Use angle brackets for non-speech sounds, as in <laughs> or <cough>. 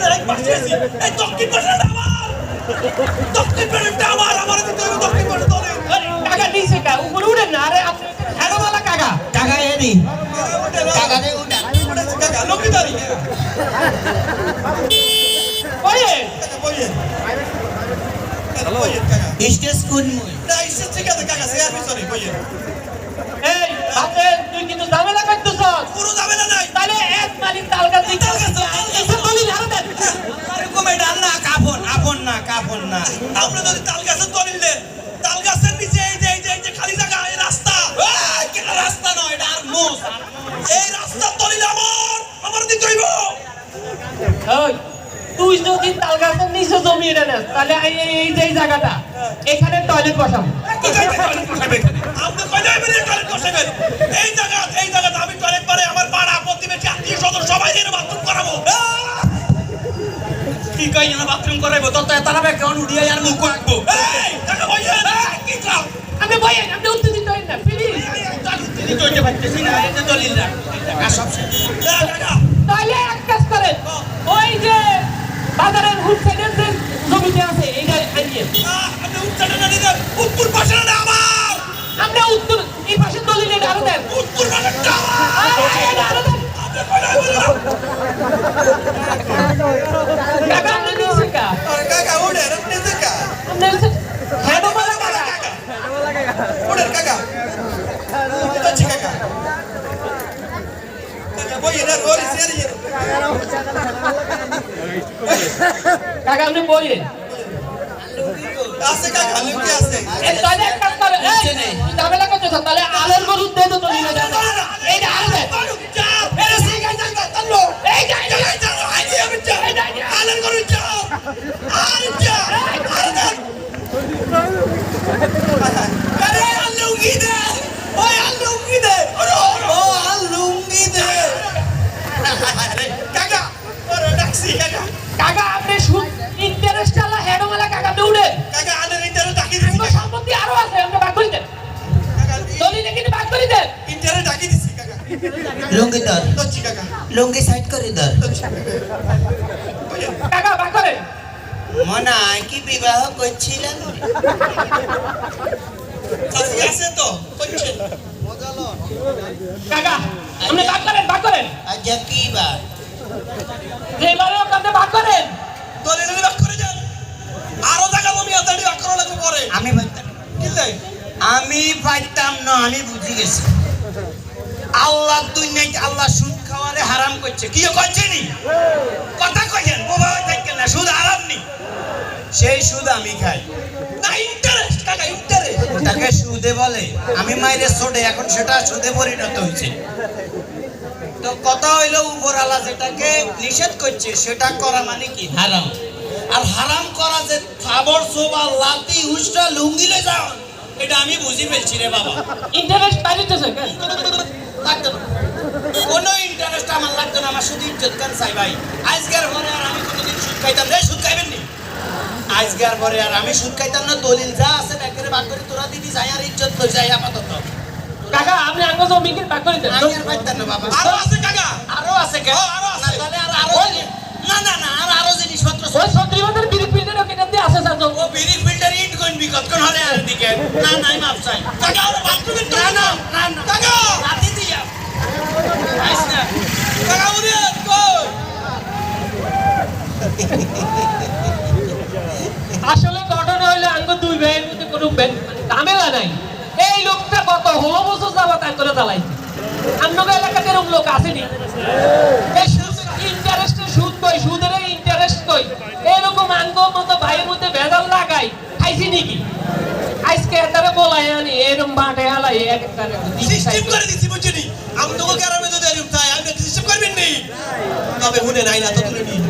বেডের এক পাশে আছি এই দক্ষিণ পাশে আমার! দক্ষিণ বেডটা আমার! আমার দিতে হবে দক্ষিণ পাশে তোলে কাকা নিচে কা? উপরে উঠেন না। আরে আপনি হেডোওয়ালা কাকা। কাকা এদি কাকা দে উঠা কাকা লক্ষ্মীদারি ওয়ে কাকা বইয়েন কাকা। স্টেজ কোন মুই না এসে ঠিক আছে কাকা। সে পিছনে বইয়েন এই আপনি তুই কিন্তু ঝামেলা করতেছ না কাপন না। আমরা যদি তাল গাছের দলিল দেন তাল গাছের নিচে এই যে এই যে এই যে খালি জায়গা এই রাস্তা। রাস্তা নয় এটা আর মোষ এই রাস্তার দলিল আমার আমার দিতে হইব। তুই যদি তাল গাছের নিচে জমি এটা নেস তাহলে এই যে এই জায়গাটা এখানে টয়লেট বসাবো। না বাথরুম করাইবো তো তো তারা বে কেন উড়িয়ে আর মুখ আঁকবো আপনি বইয়েন আপনি উত্তেজিত হইন না প্লিজ তিনি তো এটা না এটা দলিল রাখ সব শেষ। না টাকা তাহলে এক কাজ করেন ওই যে বাজারের হুট যে জমিতে আছে এইটা আনিয়ে। আপনি না দিবেন উত্তর পাশে না আমার। আমরা উত্তর এই পাশে দলিল এটা আরও দেন। উত্তর পাশে আরও দেন আপনি কই যাবেন কাকা আপনি নিচে কা আরে কাকা ওড়ে আপনি দেখা আপনি হেডোওয়ালা কাকা ওড়ে কাকা এটা ঠিক কাকা কাকা বইয়েন আর ওরে সেরিয়ে <laughs> কাকা আপনি আছে কাকা তাহলে এক কাজ করেন এই তুই ঝামেলা করতেছ তাহলে আলের গরু দে তো দলিল লুঙ্গি ধর লুঙ্গি সাইড করে ধর করেন মনে হয় কি বিবাহ করছিলেন কাকা আপনি ভাগ করেন আচ্ছা কি আপনি করেন আরও জায়গা করা লাগবে পরে আমি পাইতাম না আমি বুঝি গেছি আল্লাহ দুনিয়ায় আল্লাহ সুদ খাওয়ারে হারাম করছে। কি করছে নি? কথা কইছেন বাবা থাকেন না, সুদ হারাম নি। সেই সুদ আমি খাই। না ইন্টারেস্ট কাকা ইন্টারেস্ট ওটাকে সুদে বলে, আমি মাইরে ছোটে এখন সেটা সুদে পরিণত হয়েছে। তো কথা হইল উপরালা যেটাকে নিষেধ করছে, সেটা করা মানে কি? হারাম। আর হারাম করা যে থাবর, সোবা লাতি হুসটা লুঙ্গিলে যাও এটা আমি বুঝি ফেলছি রে বাবা। ইন্টারেস্ট না। কোনো ইন্টারেস্ট আমার লাগতো না আমার শুধু ইজ্জত কান চাই ভাই? আজকের পরে আর আমি কোনোদিন সুদ খাইতাম রে সুদ খাইবেন নি? আজকের পরে আর আমি সুদ খাইতাম না। দলিল যা আছে ব্যাংকের ভাগ করে তোরা দিদি যাই আর ইজ্জত লই যাই আপাতত। কাকা আপনি আঙ্গ জমিকে ভাগ করে দেন। আমি আর পাইতাম না বাবা। আরও আছে কাকা। আরও আছে কে আর না নাই মাপ চাই কাকা ওরা বাথরুমের না না না না। কাকা রাতি দিয়া আইস না। কাকা উনি কই? আসলে ঘটনা হইলে আঙ্গ দুই ভাইয়ের মধ্যে কোনো ঝামেলা নাই। এই লোকটা কত ষোলো বছর যাব তাই করে চালাইছে আপনাদের এলাকাতে এরকম লোক আসেনি। এই সুদ ইন্টারেস্টের সুদ কই? সুদের ইন্টারেস্ট কই? এরকম এরকম বাটে হালাই এক সিস্টেম করে দিছি বুঝছিনি আমি তো গ্রামে যদি আর তাই আমি সিস্টেম করবেন নি। তবে হুনে নাই না তো তুলে নিয়ে